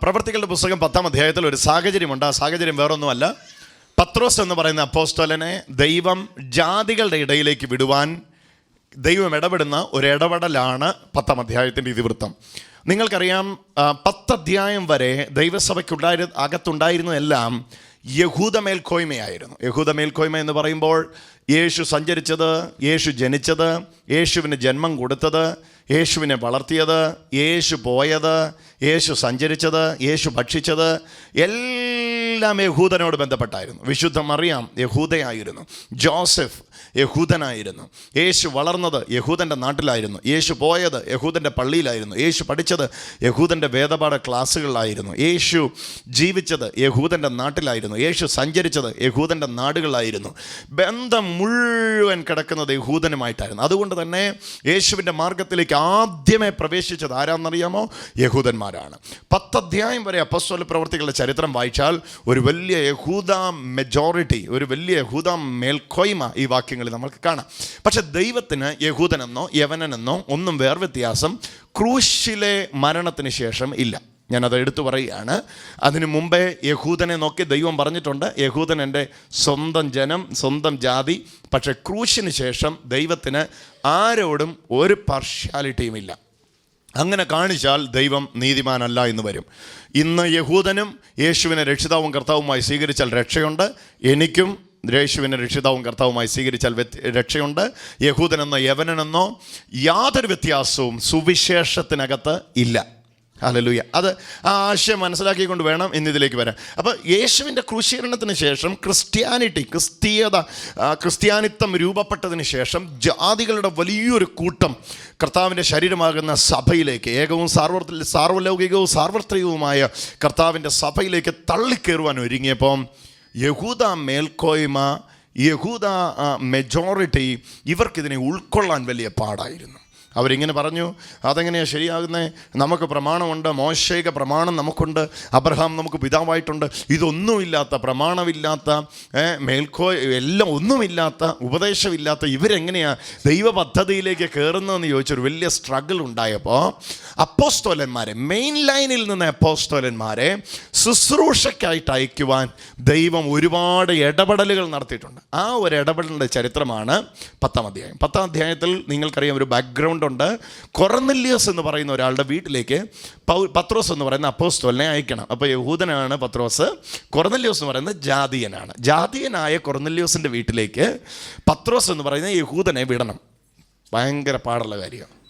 പ്രവർത്തികളുടെ പുസ്തകം പത്താം അധ്യായത്തിൽ ഒരു സാഹചര്യമുണ്ട്. ആ സാഹചര്യം വേറൊന്നുമല്ല. പത്രോസ് എന്ന് പറയുന്ന അപ്പോസ്തലനെ ദൈവം ജാതികളുടെ ഇടയിലേക്ക് വിടുവാൻ ദൈവം ഇടപെടുന്ന ഒരു ഇടപെടലാണ് പത്താം അധ്യായത്തിന്റെ ഇതിവൃത്തം. നിങ്ങൾക്കറിയാം പത്തധ്യായം വരെ ദൈവസഭയ്ക്കുണ്ടായി അകത്തുണ്ടായിരുന്നതെല്ലാം യഹൂദ മേൽക്കോയ്മയായിരുന്നു യഹൂദ മേൽക്കോയ്മ എന്ന് പറയുമ്പോൾ യേശു സഞ്ചരിച്ചത് യേശു ജനിച്ചത് യേശുവിന് ജന്മം കൊടുത്തത് യേശുവിനെ വളർത്തിയത് യേശു പോയത് യേശു സഞ്ചരിച്ചത് യേശു ഭക്ഷിച്ചത് എല്ലാം യഹൂദനോട് ബന്ധപ്പെട്ടായിരുന്നു. വിശുദ്ധ മറിയാം യഹൂദയായിരുന്നു. ജോസഫ് യഹൂദനായിരുന്നു. യേശു വളർന്നത് യഹൂദന്റെ നാട്ടിലായിരുന്നു. യേശു പോയത് യഹൂദന്റെ പള്ളിയിലായിരുന്നു. യേശു പഠിച്ചത് യഹൂദന്റെ വേദപാഠ ക്ലാസ്സുകളിലായിരുന്നു. യേശു ജീവിച്ചത് യഹൂദന്റെ നാട്ടിലായിരുന്നു. യേശു സഞ്ചരിച്ചത് യഹൂദന്റെ നാടുകളിലായിരുന്നു. ബന്ധം മുഴുവൻ കിടക്കുന്നത് യഹൂദനുമായിട്ടായിരുന്നു. അതുകൊണ്ട് തന്നെ യേശുവിന്റെ മാർഗത്തിലേക്ക് ആദ്യമേ പ്രവേശിച്ചത് ആരാണെന്നറിയാമോ യഹൂദന്മാരാണ് പത്തധ്യായം വരെ അപ്പസ്വല പ്രവർത്തികളുടെ ചരിത്രം വായിച്ചാൽ ഒരു വലിയ യഹൂദ മെജോറിറ്റി ഒരു വലിയ യഹൂദ മേൽക്കോയ്മ ഈ വാക്യങ്ങളിൽ നമുക്ക് കാണാം. പക്ഷെ ദൈവത്തിന് യഹൂദനെന്നോ യവനനെന്നോ ഒന്നും വേർവ്യത്യാസം ക്രൂശിലെ മരണത്തിന് ശേഷം ഇല്ല. ഞാനത് എടുത്തു പറയുകയാണ്. അതിനു മുമ്പേ യഹൂദനെ നോക്കി ദൈവം പറഞ്ഞിട്ടുണ്ട് യഹൂദൻ എന്റെ സ്വന്തം ജനം സ്വന്തം ജാതി പക്ഷേ ക്രൂശിന് ശേഷം ദൈവത്തിന് ആരോടും ഒരു പാർഷ്യാലിറ്റിയും ഇല്ല. അങ്ങനെ കാണിച്ചാൽ ദൈവം നീതിമാനല്ല എന്ന് വരും. ഇന്ന് യഹൂദനും യേശുവിനെ രക്ഷിതാവും കർത്താവുമായി സ്വീകരിച്ചാൽ രക്ഷയുണ്ട്. എനിക്കും യേശുവിനെ രക്ഷിതാവും കർത്താവുമായി സ്വീകരിച്ചാൽ രക്ഷയുണ്ട്. യഹൂദനെന്നോ യവനനെന്നോ യാതൊരു വ്യത്യാസവും സുവിശേഷത്തിനകത്ത് ഇല്ല. ഹല്ലേലൂയ അത് ആ ആശയം മനസ്സിലാക്കിക്കൊണ്ട് വേണം ഇന്നിതിലേക്ക് വരാൻ. അപ്പോൾ യേശുവിന്റെ ക്രൂശീകരണത്തിന് ശേഷം ക്രിസ്ത്യാനിറ്റി ക്രിസ്തീയത ക്രിസ്ത്യാനിത്വം രൂപപ്പെട്ടതിന് ശേഷം ജാതികളുടെ വലിയൊരു കൂട്ടം കർത്താവിന്റെ ശരീരമാകുന്ന സഭയിലേക്ക് ഏകവും സാർവ സാർവലൗകികവും സാർവത്രികവുമായ കർത്താവിന്റെ സഭയിലേക്ക് തള്ളിക്കയറുവാൻ ഒരുങ്ങിയപ്പം യഹൂദ മേൽക്കോയ്മ യഹൂദ മെജോറിറ്റി ഇവർക്കിതിനെ ഉൾക്കൊള്ളാൻ വലിയ പാടായിരുന്നു. അവരിങ്ങനെ പറഞ്ഞു അതെങ്ങനെയാണ് ശരിയാകുന്നത് നമുക്ക് പ്രമാണമുണ്ട് മോശയിക പ്രമാണം നമുക്കുണ്ട് അബ്രഹാം നമുക്ക് പിതാവായിട്ടുണ്ട്. ഇതൊന്നുമില്ലാത്ത പ്രമാണമില്ലാത്ത മേൽക്കോ എല്ലാം ഒന്നുമില്ലാത്ത ഉപദേശമില്ലാത്ത ഇവരെങ്ങനെയാണ് ദൈവ പദ്ധതിയിലേക്ക് കയറുന്നതെന്ന് ചോദിച്ചൊരു വലിയ സ്ട്രഗിൾ ഉണ്ടായപ്പോൾ അപ്പോസ്തോലന്മാരെ മെയിൻ ലൈനിൽ നിന്ന് അപ്പോസ്തോലന്മാരെ ശുശ്രൂഷയ്ക്കായിട്ട് അയക്കുവാൻ ദൈവം ഒരുപാട് ഇടപെടലുകൾ നടത്തിയിട്ടുണ്ട്. ആ ഒരു ഇടപെടലിന്റെ ചരിത്രമാണ് പത്താം അധ്യായം. പത്താം അധ്യായത്തിൽ നിങ്ങൾക്കറിയാം ഒരു ബാക്ക്ഗ്രൗണ്ട് ഉണ്ട് കൊറന്നില്ലിയോസ് എന്ന് പറയുന്ന ഒരാളുടെ വീട്ടിലേക്ക് പൗ പത്രോസ് എന്ന് പറയുന്ന അപ്പോസ്തോലിനെ അയക്കണം. അപ്പോൾ യഹൂദനാണ് പത്രോസ്. കൊറന്നില്യോസ് എന്ന് പറയുന്നത് ജാതീയനാണ്. ജാതീയനായ കൊറന്നില്യോസിന്റെ വീട്ടിലേക്ക് പത്രോസ് എന്ന് പറയുന്ന യഹൂദനെ വിടണം. ഭയങ്കര പാടുള്ള കാര്യമാണ്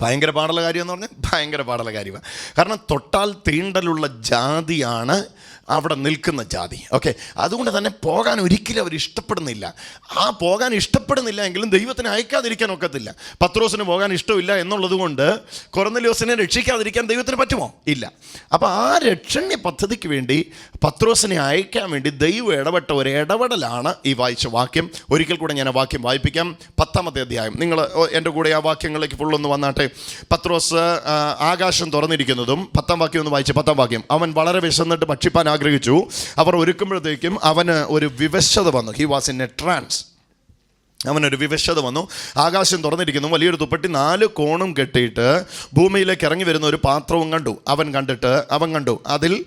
ഭയങ്കര പാടുള്ള കാര്യം എന്ന് പറഞ്ഞാൽ ഭയങ്കര പാടുള്ള കാര്യമാണ്. കാരണം തൊട്ടാൽ തീണ്ടലുള്ള ജാതിയാണ് അവിടെ നിൽക്കുന്ന ജാതി. ഓക്കെ അതുകൊണ്ട് തന്നെ പോകാൻ ഒരിക്കലും അവർ ഇഷ്ടപ്പെടുന്നില്ല. ആ പോകാൻ ഇഷ്ടപ്പെടുന്നില്ല എങ്കിലും ദൈവത്തിന് അയക്കാതിരിക്കാൻ ഒക്കത്തില്ല. പത്രോസിന് പോകാൻ ഇഷ്ടമില്ല എന്നുള്ളത് കൊണ്ട് കൊറന്നലിയോസിനെ രക്ഷിക്കാതിരിക്കാൻ ദൈവത്തിന് പറ്റുമോ? ഇല്ല. അപ്പോൾ ആ രക്ഷണ്യ പദ്ധതിക്ക് വേണ്ടി പത്രോസിനെ അയക്കാൻ വേണ്ടി ദൈവം ഇടപെട്ട ഒരു ഇടപെടലാണ് ഈ വായിച്ച വാക്യം. ഒരിക്കൽ കൂടെ ഞാൻ ആ വാക്യം വായിപ്പിക്കാം. പത്താമത്തെ അധ്യായം. നിങ്ങൾ എന്റെ കൂടെ ആ വാക്യങ്ങളിലേക്ക് ഫുള്ളൊന്ന് വന്നാട്ടെ. പത്രോസ് ആകാശം തുറന്നിരിക്കുന്നതും പത്താം വാക്യം ഒന്ന് വായിച്ച് പത്താം വാക്യം. അവൻ വളരെ വിശന്നിട്ട് ഭക്ഷിപ്പാൻ ആഗ്രഹിച്ചു. അവർ ഒരുക്കുമ്പോഴത്തേക്കും അവന് ഒരു വിവശത വന്നു. He was in a trance അവനൊരു വിവശത വന്നു. ആകാശം തുറന്നിരിക്കുന്നു. വലിയൊരു തുപ്പട്ടി നാല് കോണും കെട്ടിയിട്ട് ഭൂമിയിലേക്ക് ഇറങ്ങി വരുന്ന ഒരു പാത്രവും കണ്ടു. അവൻ കണ്ടിട്ട് അവൻ കണ്ടു. അതിൽ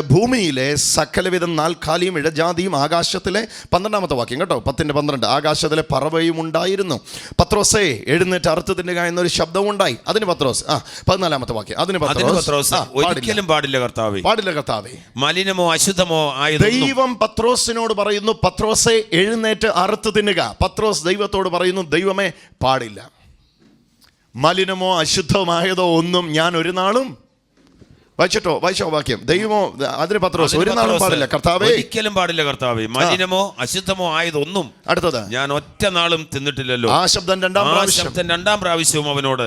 ഭൂമിയിലെ സകലവിധം നാൽക്കാലിയും ഇഴജാതിയും ആകാശത്തിലെ പന്ത്രണ്ടാമത്തെ വാക്യം കേട്ടോ? പത്തിന്റെ പന്ത്രണ്ട്. ആകാശത്തിലെ പറവയും ഉണ്ടായിരുന്നു. പത്രോസേ എഴുന്നേറ്റ് അർത്ഥത്തിന്റെ തിന്നുക എന്നൊരു ശബ്ദവും ഉണ്ടായി. അതിന് പത്രോസ് ആ പതിനാലാമത്തെ വാക്യം. അതിന് പത്രോസ്. ഒരിക്കലും പാടില്ല കർത്താവേ. പാടില്ല കർത്താവേ. മലിനമോ അശുദ്ധമോ ആയി ദൈവം പത്രോസിനോട് പറയുന്നു പത്രോസെ എഴുന്നേറ്റ് അറുത്ത് തിന്നുക പത്രോസ് ദൈവത്തോട് പറയുന്നു ദൈവമേ പാടില്ല. മലിനമോ അശുദ്ധമായതോ ഒന്നും ഞാൻ ഒരു നാളും വായിച്ചിട്ടോ വായിച്ചോ വാക്യം. ദൈവമോ അതിന് പത്രോസ്. ഒരു നാളും പാടില്ല. കർത്താവേ. ഒരിക്കലും പാടില്ല കർത്താവേ. മലിനമോ അശുദ്ധമോ ആയതൊന്നും അടുത്തത്. ഞാൻ ഒറ്റ നാളും തിന്നിട്ടില്ലല്ലോ. ആ ശബ്ദം രണ്ടാം പ്രാവശ്യം. ശബ്ദം രണ്ടാം പ്രാവശ്യവും അവനോട്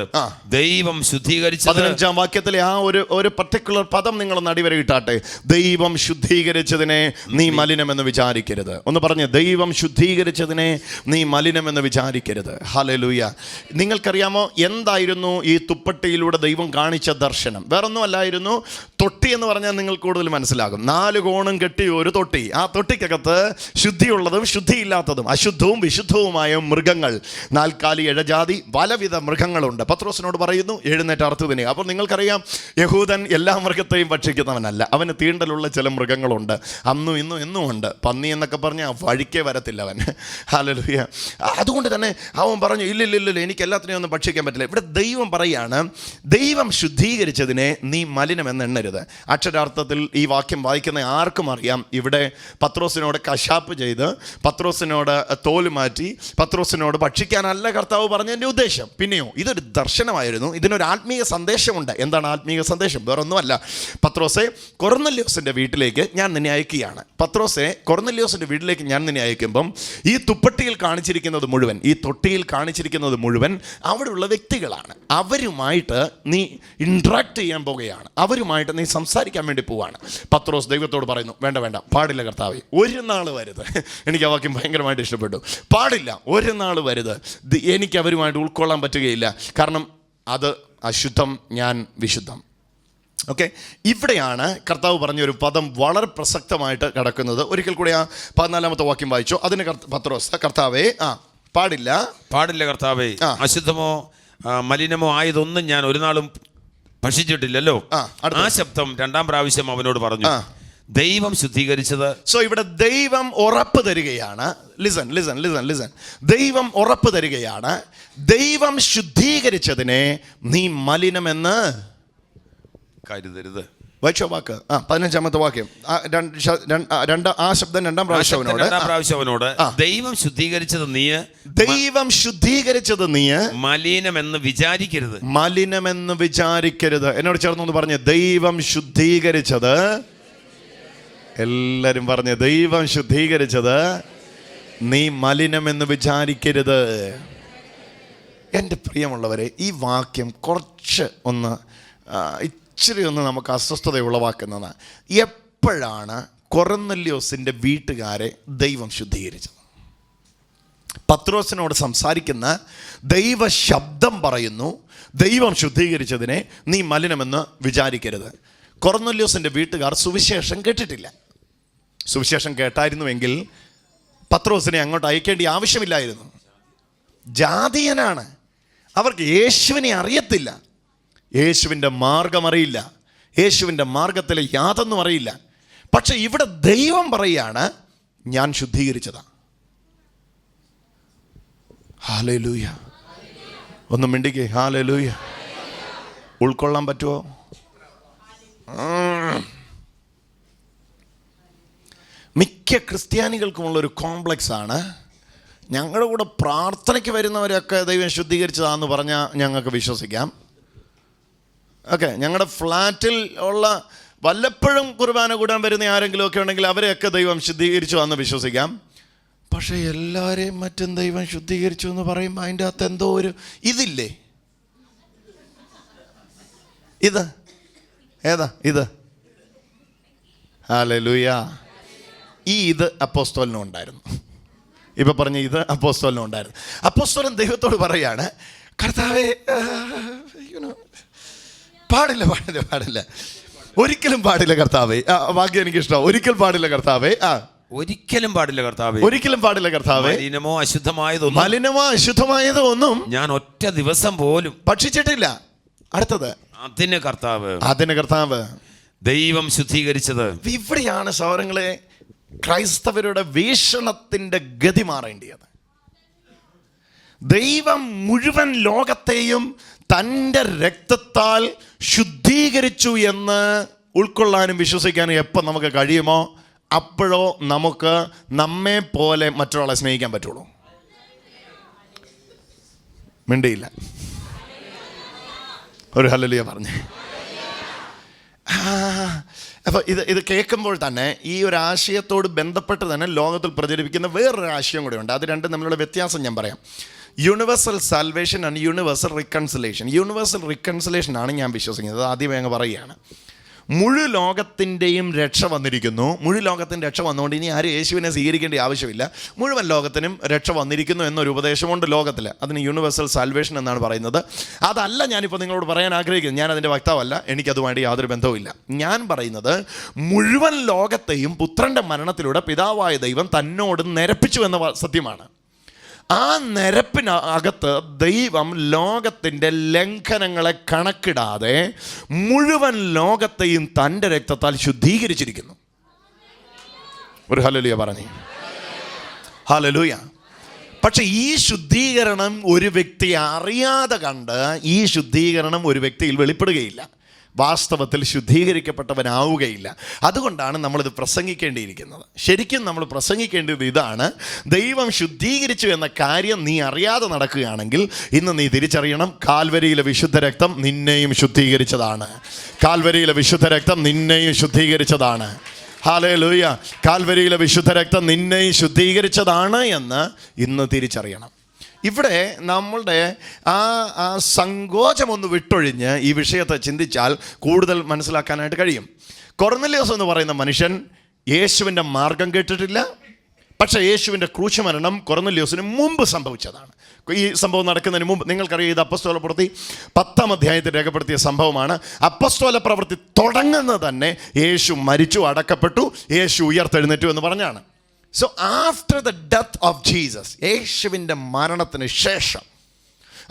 ദൈവം ശുദ്ധീകരിച്ചത് പതിനഞ്ചാം വാക്യത്തിലെ ആ ഒരു ഒരു പർട്ടിക്കുലർ പദം നിങ്ങൾ നിങ്ങളൊന്ന് അടിവരയിട്ടാട്ടെ ദൈവം ശുദ്ധീകരിച്ചതിനെ നീ മലിനമെന്ന് വിചാരിക്കരുത്. ഒന്ന് പറഞ്ഞ് ദൈവം ശുദ്ധീകരിച്ചതിനെ നീ മലിനമെന്ന് വിചാരിക്കരുത്. ഹലലൂയ നിങ്ങൾക്കറിയാമോ എന്തായിരുന്നു ഈ തുപ്പട്ടിയിലൂടെ ദൈവം കാണിച്ച ദർശനം? വേറൊന്നും അല്ലായിരുന്നു തൊട്ടി എന്ന് പറഞ്ഞാൽ നിങ്ങൾ കൂടുതൽ മനസ്സിലാകും. നാല് കോണും കെട്ടി ഒരു തൊട്ടി. ആ തൊട്ടിക്കകത്ത് ശുദ്ധിയുള്ളതും ശുദ്ധിയില്ലാത്തതും അശുദ്ധവും വിശുദ്ധവുമായ മൃഗങ്ങൾ. നാൽക്കാലി ഇഴജാതി പലവിധ മൃഗങ്ങളുണ്ട്. പത്രോസിനോട് പറയുന്നു എഴുന്നേറ്റ് അർത്ഥത്തിനെ അപ്പോൾ നിങ്ങൾക്കറിയാം യഹൂദൻ എല്ലാ മൃഗത്തെയും ഭക്ഷിക്കുന്നവനല്ല. അവന് തീണ്ടലുള്ള ചില മൃഗങ്ങളുണ്ട്. അന്നും ഇന്നും എന്നും ഉണ്ട്. പന്നി എന്നൊക്കെ പറഞ്ഞാൽ വഴിക്കേ വരത്തില്ല അവൻ. ഹാലലുയ അതുകൊണ്ട് തന്നെ അവൻ പറഞ്ഞു ഇല്ല ഇല്ല ഇല്ല എനിക്ക് എല്ലാത്തിനെയും ഒന്നും ഭക്ഷിക്കാൻ പറ്റില്ല. ഇവിടെ ദൈവം പറയാണ് ദൈവം ശുദ്ധീകരിച്ചതിനെ നീ മലിനമെന്ന് എണ്ണരുത്. അക്ഷരാർത്ഥത്തിൽ ഈ വാക്യം വായിക്കുന്ന ആർക്കും അറിയാം. ഇവിടെ പത്രോസിനോട് കശാപ്പ് ചെയ്ത് പത്രോസിനോട് തോൽ മാറ്റി പത്രോസിനോട് ഭക്ഷിക്കാനല്ല കർത്താവ് പറഞ്ഞതിന്റെ ഉദ്ദേശം. പിന്നെയോ ഇതൊരു ദർശനമായിരുന്നു. ഇതിനൊരു ആത്മീയ സന്ദേശമുണ്ട്. എന്താണ് ആത്മീയ സന്ദേശം? വേറൊന്നുമല്ല. പത്രോസെ കൊറന്നല്യോസിന്റെ വീട്ടിലേക്ക് ഞാൻ നിന്നെ അയക്കുകയാണ്. പത്രോസെ കൊറന്നല്യോസിന്റെ വീട്ടിലേക്ക് ഞാൻ നിന്നെ അയക്കുമ്പം ഈ തുപ്പട്ടിയിൽ കാണിച്ചിരിക്കുന്നത് മുഴുവൻ ഈ തൊട്ടിയിൽ കാണിച്ചിരിക്കുന്നത് മുഴുവൻ അവിടെയുള്ള വ്യക്തികളാണ്. അവരുമായിട്ട് നീ ഇൻട്രാക്ട് ചെയ്യാൻ പോകുകയാണ്. അവരുമായിട്ട് നീ സംസാരിക്കാൻ വേണ്ടി പോവാണ്. പത്രോസ് ദൈവത്തോട് പറയുന്നു വേണ്ട വേണ്ട പാടില്ല കർത്താവേ ഒരു നാൾ വരുത് എനിക്ക് ആ വാക്യം ഭയങ്കരമായിട്ട് ഇഷ്ടപ്പെട്ടു. പാടില്ല ഒരു നാൾ വരുത് എനിക്ക് അവരുമായിട്ട് ഉൾക്കൊള്ളാൻ പറ്റുകയില്ല. കാരണം അത് അശുദ്ധം ഞാൻ വിശുദ്ധം. ഓക്കെ ഇവിടെയാണ് കർത്താവ് പറഞ്ഞ ഒരു പദം വളരെ പ്രസക്തമായിട്ട് കിടക്കുന്നത്. ഒരിക്കൽ കൂടി ആ പതിനാലാമത്തെ വാക്യം വായിച്ചു. അതിന് പത്രോസ് കർത്താവേ ആ പാടില്ല. പാടില്ല കർത്താവേ അശുദ്ധമോ മലിനമോ ആയതൊന്നും ഞാൻ ഒരു നാളും ഭക്ഷിച്ചിട്ടില്ലല്ലോ. ആ, ശബ്ദം രണ്ടാം പ്രാവശ്യം അവനോട് പറഞ്ഞു. ദൈവം ശുദ്ധീകരിച്ചത് സോ ഇവിടെ ദൈവം ഉറപ്പ് തരികയാണ്. ലിസൺ ലിസൺ ലിസൺ ലിസൺ ദൈവം ഉറപ്പ് തരികയാണ്. ദൈവം ശുദ്ധീകരിച്ചതിനെ നീ മലിനമെന്ന് കരുതരുത്. വായിച്ചോ വാക്ക്. ആ പതിനഞ്ചാമത്തെ വാക്യം. രണ്ട് ആ, ശബ്ദം രണ്ടാം പ്രാവശ്യം അവനോട്. രണ്ടാം പ്രാവശ്യം അവനോട്. ദൈവം ശുദ്ധീകരിച്ചത് നീ ദൈവം ശുദ്ധീകരിച്ചത് നീ മലിനമെന്ന് വിചാരിക്കരുത്. മലിനമെന്ന് വിചാരിക്കരുത്. എന്നോട് ചേർന്നൊന്ന് പറഞ്ഞു ദൈവം ശുദ്ധീകരിച്ചത്. എല്ലാരും പറഞ്ഞു ദൈവം ശുദ്ധീകരിച്ചത് നീ മലിനമെന്ന് വിചാരിക്കരുത്. എന്റെ പ്രിയമുള്ളവരെ ഈ വാക്യം കുറച്ച് ഒന്ന് ഇച്ചിരി ഒന്ന് നമുക്ക് അസ്വസ്ഥത ഉളവാക്കുന്നത് എപ്പോഴാണ് കൊറന്നല്യോസിന്റെ വീട്ടുകാരെ ദൈവം ശുദ്ധീകരിച്ചത്? പത്രോസിനോട് സംസാരിക്കുന്ന ദൈവ ശബ്ദം പറയുന്നു ദൈവം ശുദ്ധീകരിച്ചതിനെ നീ മലിനമെന്ന് വിചാരിക്കരുത്. കൊറന്നല്യോസിന്റെ വീട്ടുകാർ സുവിശേഷം കേട്ടിട്ടില്ല. സുവിശേഷം കേട്ടായിരുന്നുവെങ്കിൽ പത്രോസിനെ അങ്ങോട്ട് അയക്കേണ്ട ആവശ്യമില്ലായിരുന്നു. ജാതീയനാണ്. അവർക്ക് യേശുവിനെ അറിയത്തില്ല. യേശുവിന്റെ മാർഗം അറിയില്ല. യേശുവിന്റെ മാർഗത്തിലെ യാതൊന്നും അറിയില്ല. പക്ഷെ ഇവിടെ ദൈവം പറയുകയാണ് ഞാൻ ശുദ്ധീകരിച്ചതാണ് ഹാലലൂയ ഒന്ന് മിണ്ടിക്കേ ഹാലലൂയ ഉൾക്കൊള്ളാൻ പറ്റുമോ. മിക്ക ക്രിസ്ത്യാനികൾക്കുമുള്ളൊരു ആണ് ഞങ്ങളുടെ കൂടെ പ്രാർത്ഥനയ്ക്ക് വരുന്നവരൊക്കെ ദൈവം ശുദ്ധീകരിച്ചതാണെന്ന് പറഞ്ഞാൽ ഞങ്ങൾക്ക് വിശ്വസിക്കാം. ഓക്കെ ഞങ്ങളുടെ ഫ്ലാറ്റിൽ ഉള്ള വല്ലപ്പോഴും കുർബാന കൂടാൻ വരുന്ന ആരെങ്കിലും ഒക്കെ ഉണ്ടെങ്കിൽ അവരെയൊക്കെ ദൈവം ശുദ്ധീകരിച്ചു എന്ന് വിശ്വസിക്കാം. പക്ഷേ എല്ലാവരെയും മറ്റും ദൈവം ശുദ്ധീകരിച്ചു എന്ന് പറയുമ്പോൾ അതിന്റെ അകത്ത് എന്തോ ഒരു ഇതില്ലേ? ഇത്? ഏതാ? ഇത്? ഹാലലൂയ ഈ ഇത് അപ്പോസ്തോലിനും ഉണ്ടായിരുന്നു. ഇപ്പം പറഞ്ഞ ഇത് അപ്പോസ്തോലിനും ഉണ്ടായിരുന്നു. അപ്പോസ്തോലൻ ദൈവത്തോട് പറയാണ് കർത്താവേ know, പാടില്ല പാടില്ല പാടില്ല. ഒരിക്കലും പാടില്ല കർത്താവേ. ആ വാക്യം എനിക്ക് ഇഷ്ടം ഒരിക്കൽ പാടില്ല കർത്താവേ. ആ. ഒരിക്കലും പാടില്ല കർത്താവേ. ഒരിക്കലും പാടില്ല കർത്താവേ. മലിനമോ അശുദ്ധമായതൊന്നും മലിനമോ അശുദ്ധമായതോ ഒന്നും ഞാൻ ഒറ്റ ദിവസം പോലും ഭക്ഷിച്ചിട്ടില്ല. അടുത്തത്. അതിന് കർത്താവ്. അതിന് കർത്താവ്. ദൈവം ശുദ്ധീകരിച്ചത്. ഇവിടെയാണ് സൗരങ്ങളെ ക്രൈസ്തവരുടെ വീക്ഷണത്തിന്റെ ഗതി മാറേണ്ടിയത്. ദൈവം മുഴുവൻ ലോകത്തെയും തന്റെ രക്തത്താൽ ശുദ്ധീകരിച്ചു എന്ന് ഉൾക്കൊള്ളാനും വിശ്വസിക്കാനും എപ്പോൾ നമുക്ക് കഴിയുമോ അപ്പോഴോ നമുക്ക് നമ്മെ പോലെ മറ്റൊരാളെ സ്നേഹിക്കാൻ പറ്റുള്ളൂ. മിണ്ടിയില്ല. ഒരു ഹലലിയ പറഞ്ഞേ. അപ്പോൾ ഇത് ഇത് കേൾക്കുമ്പോൾ തന്നെ ഈ ഒരു ആശയത്തോട് ബന്ധപ്പെട്ട് തന്നെ ലോകത്തിൽ പ്രചരിപ്പിക്കുന്ന വേറൊരു ആശയം കൂടെ ഉണ്ട്. അത് രണ്ടും തമ്മിലുള്ള വ്യത്യാസം ഞാൻ പറയാം. Universal salvation and universal reconciliation universal reconciliation ആണ് ഞാൻ വിശ്വസിക്കുന്നത്. ആദ്യം അങ്ങ് പറയുകയാണ്. മുഴു ലോകത്തിന്റെയും രക്ഷ വന്നിരിക്കുന്നു. മുഴു ലോകത്തിന്റെ രക്ഷ വന്നുകൊണ്ട് ഇനി ആരും യേശുവിനെ സ്വീകരിക്കേണ്ട ആവശ്യമില്ല. മുഴുവൻ ലോകത്തിനും രക്ഷ വന്നിരിക്കുന്നു എന്നൊരു ഉപദേശമുണ്ട് ലോകത്തിൽ അതിന് യൂണിവേഴ്സൽ സാൽവേഷൻ എന്നാണ് പറയുന്നത്. അതല്ല ഞാനിപ്പോൾ നിങ്ങളോട് പറയാൻ ആഗ്രഹിക്കുന്നത്. ഞാൻ അതിന്റെ വക്താവല്ല. എനിക്കതുമായിട്ട് യാതൊരു ബന്ധവുമില്ല. ഞാൻ പറയുന്നത് മുഴുവൻ ലോകത്തെയും പുത്രന്റെ മരണത്തിലൂടെ പിതാവായ ദൈവം തന്നോട് നിരപ്പിച്ചു എന്ന സത്യമാണ്. ആ നിരപ്പിനകത്ത് ദൈവം ലോകത്തിന്റെ ലംഘനങ്ങളെ കണക്കിടാതെ മുഴുവൻ ലോകത്തെയും തന്റെ രക്തത്താൽ ശുദ്ധീകരിച്ചിരിക്കുന്നു. ഒരു ഹലലുയ പറഞ്ഞു. ഹലലുയ പക്ഷെ ഈ ശുദ്ധീകരണം ഒരു വ്യക്തി അറിയാതെ കണ്ട് ഈ ശുദ്ധീകരണം ഒരു വ്യക്തിയിൽ വെളിപ്പെടുകയില്ല. വാസ്തവത്തിൽ ശുദ്ധീകരിക്കപ്പെട്ടവനാവുകയില്ല. അതുകൊണ്ടാണ് നമ്മളിത് പ്രസംഗിക്കേണ്ടിയിരിക്കുന്നത്. ശരിക്കും നമ്മൾ പ്രസംഗിക്കേണ്ടത് ഇതാണ്. ദൈവം ശുദ്ധീകരിച്ചു എന്ന കാര്യം നീ അറിയാതെ നടക്കുകയാണെങ്കിൽ ഇന്ന് നീ തിരിച്ചറിയണം. കാൽവരിയിലെ വിശുദ്ധ രക്തം നിന്നെയും ശുദ്ധീകരിച്ചതാണ്. കാൽവരിയിലെ വിശുദ്ധ രക്തം നിന്നെയും ശുദ്ധീകരിച്ചതാണ്. ഹാലേ ലൂയ കാൽവരിയിലെ വിശുദ്ധ രക്തം നിന്നെയും ശുദ്ധീകരിച്ചതാണ് എന്ന് ഇന്ന് തിരിച്ചറിയണം. ഇവിടെ നമ്മളുടെ ആ ആ സങ്കോചമൊന്ന് വിട്ടൊഴിഞ്ഞ് ഈ വിഷയത്തെ ചിന്തിച്ചാൽ കൂടുതൽ മനസ്സിലാക്കാനായിട്ട് കഴിയും. കൊർന്നലിയോസ് എന്ന് പറയുന്ന മനുഷ്യൻ യേശുവിന്റെ മാർഗം കേട്ടിട്ടില്ല. പക്ഷേ യേശുവിന്റെ ക്രൂശമരണം കൊർന്നലിയോസിന് മുമ്പ് സംഭവിച്ചതാണ്. ഈ സംഭവം നടക്കുന്നതിന് മുമ്പ് നിങ്ങൾക്കറിയാം ഇത് അപ്പസ്തോല പ്രവൃത്തി പത്താം അധ്യായത്തിൽ രേഖപ്പെടുത്തിയ സംഭവമാണ്. അപ്പസ്തോല പ്രവൃത്തി തുടങ്ങുന്നത് തന്നെ യേശു മരിച്ചു അടക്കപ്പെട്ടു യേശു ഉയർത്തെഴുന്നേറ്റു എന്ന് പറഞ്ഞാണ്. So after the death of Jesus യേശുവിന്റെ മരണത്തിന് ശേഷം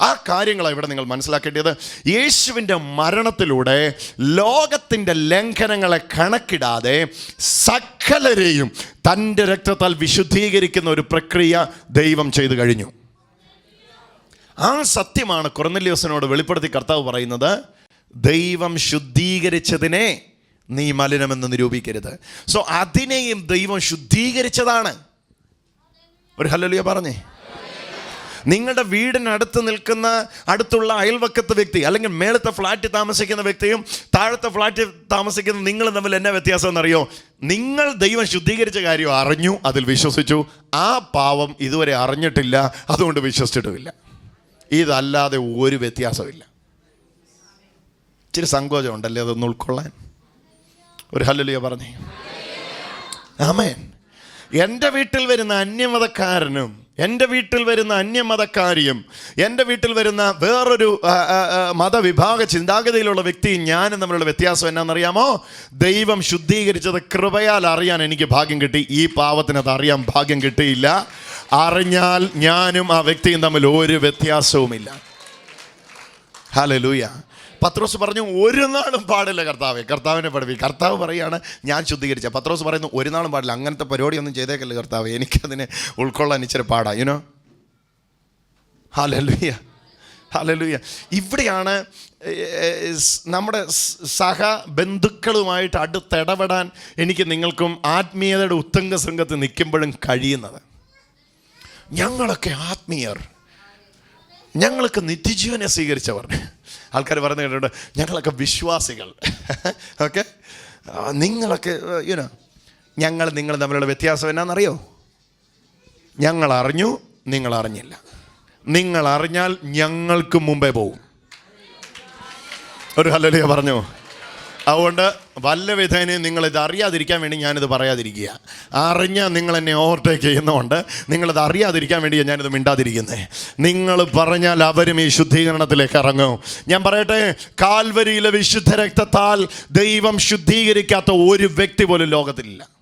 ആ കാര്യങ്ങളാണ് ഇവിടെ നിങ്ങൾ മനസ്സിലാക്കേണ്ടത്. യേശുവിന്റെ മരണത്തിലൂടെ ലോകത്തിന്റെ ലംഘനങ്ങളെ കണക്കിടാതെ സകലരെയും തന്റെ രക്തത്താൽ വിശുദ്ധീകരിക്കുന്ന ഒരു പ്രക്രിയ ദൈവം ചെയ്തു കഴിഞ്ഞു. ആ സത്യമാണ് കൊറന്നല്യോസിനോട് വെളിപ്പെടുത്തി കർത്താവ് പറയുന്നത് ദൈവം ശുദ്ധീകരിച്ചതിനെ നീ മലിനമെന്ന് നിരൂപിക്കരുത്. സോ അതിനെയും ദൈവം ശുദ്ധീകരിച്ചതാണ്. ഒരു ഹലോലിയ പറഞ്ഞേ. നിങ്ങളുടെ വീടിനടുത്ത് നിൽക്കുന്ന അടുത്തുള്ള അയൽവക്കത്തെ വ്യക്തി അല്ലെങ്കിൽ മേളത്തെ ഫ്ലാറ്റിൽ താമസിക്കുന്ന വ്യക്തിയും താഴത്തെ ഫ്ലാറ്റിൽ താമസിക്കുന്ന നിങ്ങളും തമ്മിൽ എന്നാ വ്യത്യാസം എന്നറിയോ? നിങ്ങൾ ദൈവം ശുദ്ധീകരിച്ച കാര്യം അറിഞ്ഞു അതിൽ വിശ്വസിച്ചു. ആ പാവം ഇതുവരെ അറിഞ്ഞിട്ടില്ല അതുകൊണ്ട് വിശ്വസിച്ചിട്ടുമില്ല. ഇതല്ലാതെ ഒരു വ്യത്യാസമില്ല ഇച്ചിരി സങ്കോചമുണ്ടല്ലേ അതൊന്ന് ഉൾക്കൊള്ളാൻ? ഒരു ഹല്ലുലിയ പറഞ്ഞേ. ആമേൻ. എന്റെ വീട്ടിൽ വരുന്ന അന്യമതക്കാരനും എന്റെ വീട്ടിൽ വരുന്ന അന്യമതക്കാരിയും എന്റെ വീട്ടിൽ വരുന്ന വേറൊരു മതവിഭാഗ ചിന്താഗതിയിലുള്ള വ്യക്തിയും ഞാനും തമ്മിലുള്ള വ്യത്യാസം എന്നാണെന്നറിയാമോ? ദൈവം ശുദ്ധീകരിച്ചത് കൃപയാൽ അറിയാൻ എനിക്ക് ഭാഗ്യം കിട്ടി. ഈ പാവത്തിന് അത് അറിയാൻ ഭാഗ്യം കിട്ടിയില്ല. അറിഞ്ഞാൽ ഞാനും ആ വ്യക്തിയും തമ്മിൽ ഒരു വ്യത്യാസവുമില്ല. ഹലലൂയ പത്രോസ് പറഞ്ഞു ഒരു നാളും പാടില്ല കർത്താവെ. കർത്താവിനെ പഠിപ്പി കർത്താവ് പറയുകയാണ് ഞാൻ ശുദ്ധീകരിച്ച. പത്രോസ് പറയുന്നു ഒരു നാളും പാടില്ല. അങ്ങനത്തെ പരിപാടിയൊന്നും ചെയ്തേക്കല്ല കർത്താവ്. എനിക്കതിനെ ഉൾക്കൊള്ളാൻ ഇച്ചിരി പാടാ. യുനോ ഹലലുയ ഹലലുയ ഇവിടെയാണ് നമ്മുടെ സഹ ബന്ധുക്കളുമായിട്ട് അടുത്തിടപെടാൻ എനിക്ക് നിങ്ങൾക്കും ആത്മീയതയുടെ ഉത്തംഗ സംഘത്ത് നിൽക്കുമ്പോഴും കഴിയുന്നത്. ഞങ്ങളൊക്കെ ആത്മീയർ. ഞങ്ങൾക്ക് നിത്യജീവനെ സ്വീകരിച്ചവർ. ആൾക്കാർ പറഞ്ഞു കേട്ടിട്ടുണ്ട് ഞങ്ങളൊക്കെ വിശ്വാസികൾ. ഓക്കെ നിങ്ങളൊക്കെ യുനോ ഞങ്ങൾ നിങ്ങൾ തമ്മിലുള്ള വ്യത്യാസം എന്നാണെന്നറിയോ ഞങ്ങൾ അറിഞ്ഞു നിങ്ങൾ അറിഞ്ഞില്ല നിങ്ങൾ അറിഞ്ഞാൽ ഞങ്ങൾക്ക് മുമ്പേ പോവും. ഒരു ഹല്ലേലൂയ പറഞ്ഞു? അതുകൊണ്ട് വല്ല വിധേനയും നിങ്ങളിത് അറിയാതിരിക്കാൻ വേണ്ടി ഞാനിത് പറയാതിരിക്കുക. അറിഞ്ഞ നിങ്ങൾ എന്നെ ഓവർടേക്ക് ചെയ്യുന്നതുകൊണ്ട് നിങ്ങളിത് അറിയാതിരിക്കാൻ വേണ്ടി ഞാനിത് മിണ്ടാതിരിക്കുന്നത് നിങ്ങൾ പറഞ്ഞാൽ അവരും ഈ ശുദ്ധീകരണത്തിലേക്ക് ഇറങ്ങും. ഞാൻ പറയട്ടെ കാൽവരിയിലെ വിശുദ്ധ രക്തത്താൽ ദൈവം ശുദ്ധീകരിക്കാത്ത ഒരു വ്യക്തി പോലും ലോകത്തിലില്ല.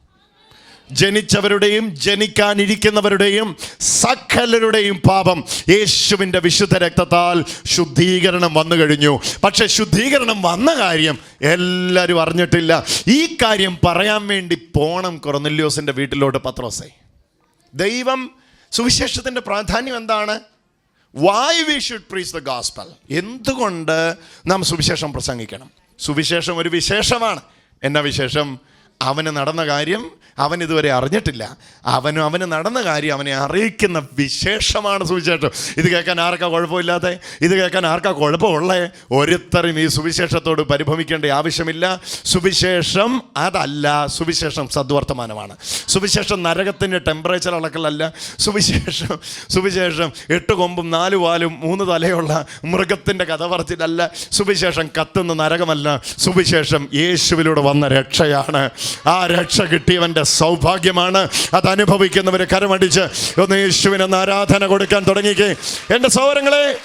ജനിച്ചവരുടെയും ജനിക്കാനിരിക്കുന്നവരുടെയും സകലരുടെയും പാപം യേശുവിന്റെ വിശുദ്ധ രക്തത്താൽ ശുദ്ധീകരണം വന്നു കഴിഞ്ഞു. പക്ഷെ ശുദ്ധീകരണം വന്ന കാര്യം എല്ലാവരും അറിഞ്ഞിട്ടില്ല. ഈ കാര്യം പറയാൻ വേണ്ടി പോണം കുറന്നില്ലോസിന്റെ വീട്ടിലോട്ട് പത്രോസേ. ദൈവം സുവിശേഷത്തിന്റെ പ്രാധാന്യം എന്താണ്? Why we should preach the gospel എന്തുകൊണ്ട് നാം സുവിശേഷം പ്രസംഗിക്കണം? സുവിശേഷം ഒരു വിശേഷമാണ്. എന്നാ വിശേഷം? അവന് നടന്ന കാര്യം അവൻ ഇതുവരെ അറിഞ്ഞിട്ടില്ല. അവനും അവന് നടന്ന കാര്യം അവനെ അറിയിക്കുന്ന വിശേഷമാണ് സുവിശേഷം. ഇത് കേൾക്കാൻ ആർക്കാ കുഴപ്പമില്ലാതെ? ഇത് കേൾക്കാൻ ആർക്കാ കുഴപ്പമുള്ളേ? ഒരുത്തരും ഈ സുവിശേഷത്തോട് പരിഭവിക്കേണ്ട ആവശ്യമില്ല. സുവിശേഷം അതല്ല സുവിശേഷം സദ്വർത്തമാനമാണ്. സുവിശേഷം നരകത്തിന്റെ ടെമ്പറേച്ചർ അളക്കലല്ല. സുവിശേഷം സുവിശേഷം എട്ട് കൊമ്പും നാല് വാലും മൂന്ന് തലയുള്ള മൃഗത്തിന്റെ കഥ പറച്ചിലല്ല സുവിശേഷം കത്തുന്ന നരകമല്ല. സുവിശേഷം യേശുവിലൂടെ വന്ന രക്ഷയാണ്. ആ രക്ഷ കിട്ടിയവന്റെ സൗഭാഗ്യമാണ്. അത് അനുഭവിക്കുന്നവർ കരമടിച്ച് ഒന്ന് യേശുവിന് ഒന്ന് ആരാധന കൊടുക്കാൻ തുടങ്ങിക്കേ. എന്റെ സൗരങ്ങളെ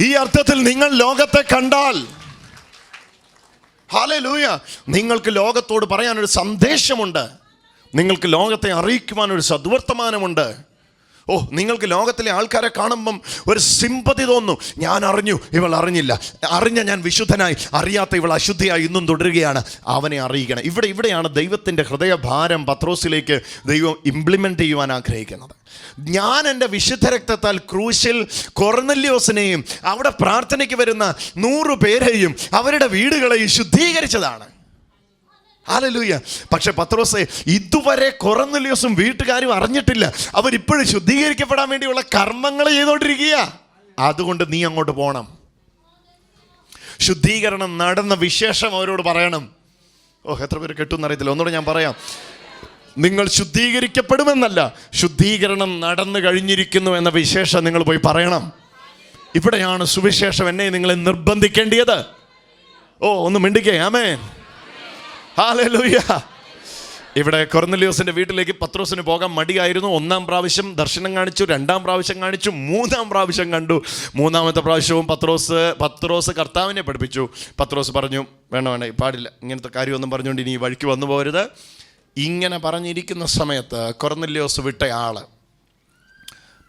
ഈ അർത്ഥത്തിൽ നിങ്ങൾ ലോകത്തെ കണ്ടാൽ ഹാലേ ലൂയ നിങ്ങൾക്ക് ലോകത്തോട് പറയാനൊരു സന്ദേശമുണ്ട്. നിങ്ങൾക്ക് ലോകത്തെ അറിയിക്കുവാനൊരു സദ്വർത്തമാനമുണ്ട്. ഓ നിങ്ങൾക്ക് ലോകത്തിലെ ആൾക്കാരെ കാണുമ്പം ഒരു സിമ്പതി തോന്നും. ഞാൻ അറിഞ്ഞു ഇവൾ അറിഞ്ഞില്ല. അറിഞ്ഞ ഞാൻ വിശുദ്ധനായി അറിയാത്ത ഇവൾ അശുദ്ധിയായി ഇന്നും തുടരുകയാണ്. അവനെ അറിയിക്കണം. ഇവിടെ ഇവിടെയാണ് ദൈവത്തിന്റെ ഹൃദയഭാരം പത്രോസിലേക്ക് ദൈവം ഇംപ്ലിമെന്റ് ചെയ്യുവാൻ ആഗ്രഹിക്കുന്നത്. ഞാൻ എന്റെ വിശുദ്ധ രക്തത്താൽ ക്രൂശിൽ കൊർന്നല്യോസിനെയും അവിടെ പ്രാർത്ഥനയ്ക്ക് വരുന്ന നൂറു പേരെയും അവരുടെ വീടുകളെയും ശുദ്ധീകരിച്ചതാണ്. ഹാലലൂയ. പക്ഷെ പത്രോസെ ഇതുവരെ കൊറന്നല്യോസും വീട്ടുകാരും അറിഞ്ഞിട്ടില്ല. അവരിപ്പോഴും ശുദ്ധീകരിക്കപ്പെടാൻ വേണ്ടിയുള്ള കർമ്മങ്ങൾ ചെയ്തുകൊണ്ടിരിക്കുക അതുകൊണ്ട് നീ അങ്ങോട്ട് പോകണം ശുദ്ധീകരണം നടന്ന വിശേഷം അവരോട് പറയണം. ഓ എത്ര പേര് കിട്ടുമെന്നറിയത്തില്ല ഒന്നുകൂടെ ഞാൻ പറയാം. നിങ്ങൾ ശുദ്ധീകരിക്കപ്പെടുമെന്നല്ല ശുദ്ധീകരണം നടന്നു കഴിഞ്ഞിരിക്കുന്നു എന്ന വിശേഷം നിങ്ങൾ പോയി പറയണം. ഇവിടെയാണ് സുവിശേഷം എന്നെ നിങ്ങളെ നിർബന്ധിക്കേണ്ടിയത്. ഓ ഒന്ന് മിണ്ടിക്കേ. ആമേ ഹാലലൂയ ഇവിടെ കൊർന്നലിയോസിന്റെ വീട്ടിലേക്ക് പത്രോസിന് പോകാൻ മടിയായിരുന്നു. ഒന്നാം പ്രാവശ്യം ദർശനം കാണിച്ചു രണ്ടാം പ്രാവശ്യം കാണിച്ചു മൂന്നാം പ്രാവശ്യം കണ്ടു. മൂന്നാമത്തെ പ്രാവശ്യവും പത്രോസ് പത്രോസ് കർത്താവിനെ പഠിപ്പിച്ചു. പത്രോസ് പറഞ്ഞു വേണ്ട വേണ്ട പാടില്ല. ഇങ്ങനത്തെ കാര്യമൊന്നും പറഞ്ഞുകൊണ്ട് ഇനി ഈ വഴിക്ക് വന്നു പോരുത് ഇങ്ങനെ പറഞ്ഞിരിക്കുന്ന സമയത്ത് കൊർന്നല്യോസ് വിട്ട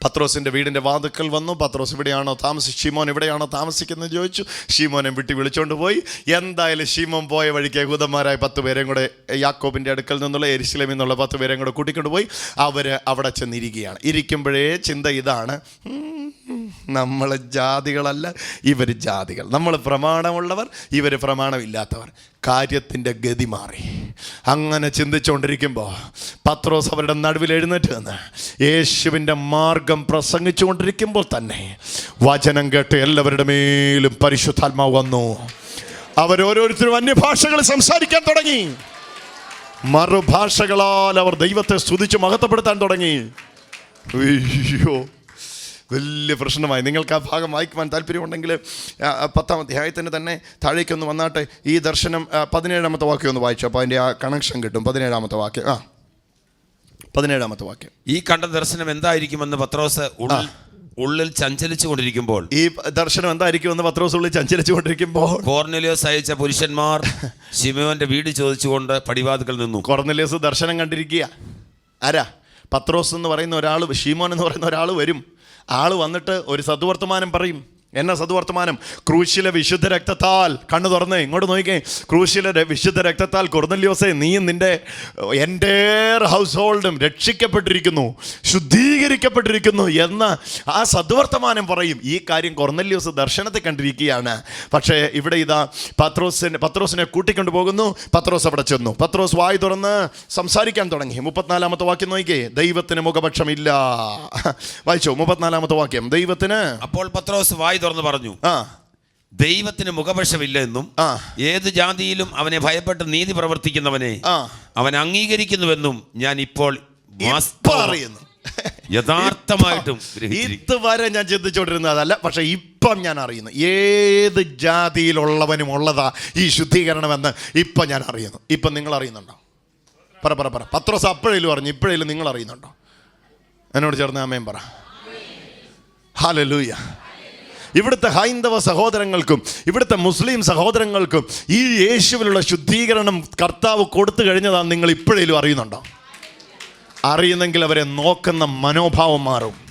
പത്രോസിന്റെ വീടിന്റെ വാതുക്കൽ വന്നു. പത്രോസ് ഇവിടെയാണോ താമസിച്ച് ഷീമോൻ ഇവിടെയാണോ താമസിക്കുന്നത് ചോദിച്ചു. ഷീമോനെ വിട്ടി വിളിച്ചുകൊണ്ട് പോയി. എന്തായാലും ഷീമോൻ പോയ വഴിക്ക് യഹൂദന്മാരായ പത്ത് പേരെയും കൂടെ യാക്കോബിന്റെ അടുക്കൽ നിന്നുള്ള എരിശിലമിൽ നിന്നുള്ള പത്ത് പേരെയും കൂടെ കൂട്ടിക്കൊണ്ട് പോയി. അവർ അവിടെ ചെന്നിരിക്കുകയാണ്. ഇരിക്കുമ്പോഴേ ചിന്ത ഇതാണ്. നമ്മൾ ജാതികളല്ല ഇവർ ജാതികൾ. നമ്മൾ പ്രമാണമുള്ളവർ ഇവർ പ്രമാണമില്ലാത്തവർ. കാര്യത്തിന്റെ ഗതി മാറി. അങ്ങനെ ചിന്തിച്ചുകൊണ്ടിരിക്കുമ്പോൾ പത്രോസ് അവരുടെ നടുവിൽ എഴുന്നേറ്റ് നിന്ന് യേശുവിന്റെ മാർഗം പ്രസംഗിച്ചുകൊണ്ടിരിക്കുമ്പോൾ തന്നെ വചനം കേട്ട് എല്ലാവരുടെ മേലും പരിശുദ്ധാത്മാവ് വന്നു. അവരോരോരുത്തരും അന്യഭാഷകൾ സംസാരിക്കാൻ തുടങ്ങി. മറുഭാഷകളാൽ അവർ ദൈവത്തെ സ്തുതിച്ച് മഹത്വപ്പെടുത്താൻ തുടങ്ങി. അയ്യോ. വലിയ പ്രശ്നമായി. നിങ്ങൾക്ക് ആ ഭാഗം വായിക്കുവാൻ താല്പര്യമുണ്ടെങ്കിൽ പത്താം അധ്യായത്തിന് തന്നെ താഴേക്കൊന്ന് വന്നാട്ടെ. ഈ ദർശനം പതിനേഴാമത്തെ വാക്യം ഒന്ന് വായിച്ചു. അപ്പോൾ അതിന്റെ ആ കണക്ഷൻ കിട്ടും. പതിനേഴാമത്തെ വാക്യം. ആ. പതിനേഴാമത്തെ വാക്യം. ഈ കണ്ട ദർശനം എന്തായിരിക്കുമെന്ന് പത്രോസ് ഉള്ളിൽ ഉള്ളിൽ ചഞ്ചലിച്ചു കൊണ്ടിരിക്കുമ്പോൾ ഈ ദർശനം എന്തായിരിക്കും എന്തായിരിക്കുമെന്ന് പത്രോസ് ഉള്ളിൽ ചഞ്ചലിച്ചു കൊണ്ടിരിക്കുമ്പോൾ കോർനെലിയോസ് അയച്ച പുരുഷന്മാർ ശിമോന്റെ വീട് ചോദിച്ചുകൊണ്ട് പടിവാതുകൾ നിന്നു. കോർണലിയോസ് ദർശനം കണ്ടിരിക്കുക. ആരാ? പത്രോസ് എന്ന് പറയുന്ന ഒരാൾ ഷീമോൻ എന്ന് പറയുന്ന ഒരാൾ വരും. ആൾ വന്നിട്ട് ഒരു സദ്വർത്തമാനം പറയും. എന്നാ സദ്വർത്തമാനം ക്രൂശിലെ വിശുദ്ധ രക്തത്താൽ കണ്ണു തുറന്നേ ഇങ്ങോട്ട് നോക്കിക്കേ. ക്രൂശിലെ വിശുദ്ധ രക്തത്താൽ കൊർന്നല്യോസെ നീയും നിന്റെ എന്റെ ഹൗസ് ഹോൾഡും രക്ഷിക്കപ്പെട്ടിരിക്കുന്നു ശുദ്ധീകരിക്കപ്പെട്ടിരിക്കുന്നു എന്ന ആ സദ്വർത്തമാനം പറയും. ഈ കാര്യം കൊർന്നല്യോസ് ദർശനത്തെ കണ്ടിരിക്കുകയാണ്. പക്ഷേ ഇവിടെ ഇതാ പത്രോസിനെ പത്രോസിനെ കൂട്ടിക്കൊണ്ടു പോകുന്നു. പത്രോസ് അവിടെ ചെന്നു. പത്രോസ് വായി തുറന്ന് സംസാരിക്കാൻ തുടങ്ങി. മുപ്പത്തിനാലാമത്തെ വാക്യം നോക്കിക്കേ. ദൈവത്തിന് മുഖപക്ഷമില്ല. വായിച്ചോ മുപ്പത്തിനാലാമത്തെ വാക്യം. ദൈവത്തിന് അപ്പോൾ പത്രോസ് വായി തുറന്ന് പറഞ്ഞു ആ. ദൈവത്തിന് മുഖപക്ഷമില്ല എന്നും ആ. ഏത് ജാതിയിലും അവനെ ഭയപ്പെട്ട് നീതി പ്രവർത്തിക്കുന്നവനെ ആ. അവൻ അംഗീകരിക്കുന്നുവെന്നും ഞാൻ ഇപ്പോൾ ഇപ്പൊ അറിയുന്നു. യഥാർത്ഥമായിട്ടും. ഇതുവരെ ഞാൻ ചിന്തിച്ചുകൊണ്ടിരുന്നതല്ല പക്ഷെ ഇപ്പം ഞാൻ അറിയുന്നു. ഏത് ജാതിയിലുള്ളവനും ഉള്ളതാ ഈ ശുദ്ധീകരണമെന്ന് ഇപ്പം ഞാൻ അറിയുന്നു. ഇപ്പം നിങ്ങൾ അറിയുന്നുണ്ടോ? പറ പറ പറ. പത്രോസ് അപ്പോഴേലും പറഞ്ഞു ഇപ്പോഴേലും നിങ്ങൾ അറിയുന്നുണ്ടോ? എന്നോട് ചേർന്ന് അമ്മയും പറ. ഹാലലൂയ ഇവിടുത്തെ ഹൈന്ദവ സഹോദരങ്ങൾക്കും ഇവിടുത്തെ മുസ്ലിം സഹോദരങ്ങൾക്കും ഈ യേശുവിലുള്ള ശുദ്ധീകരണം കർത്താവ് കൊടുത്തു കഴിഞ്ഞതാണ് നിങ്ങൾ ഇപ്പോഴേലും അറിയുന്നുണ്ടോ? അറിയുന്നെങ്കിൽ അവരെ നോക്കുന്ന മനോഭാവം മാറും.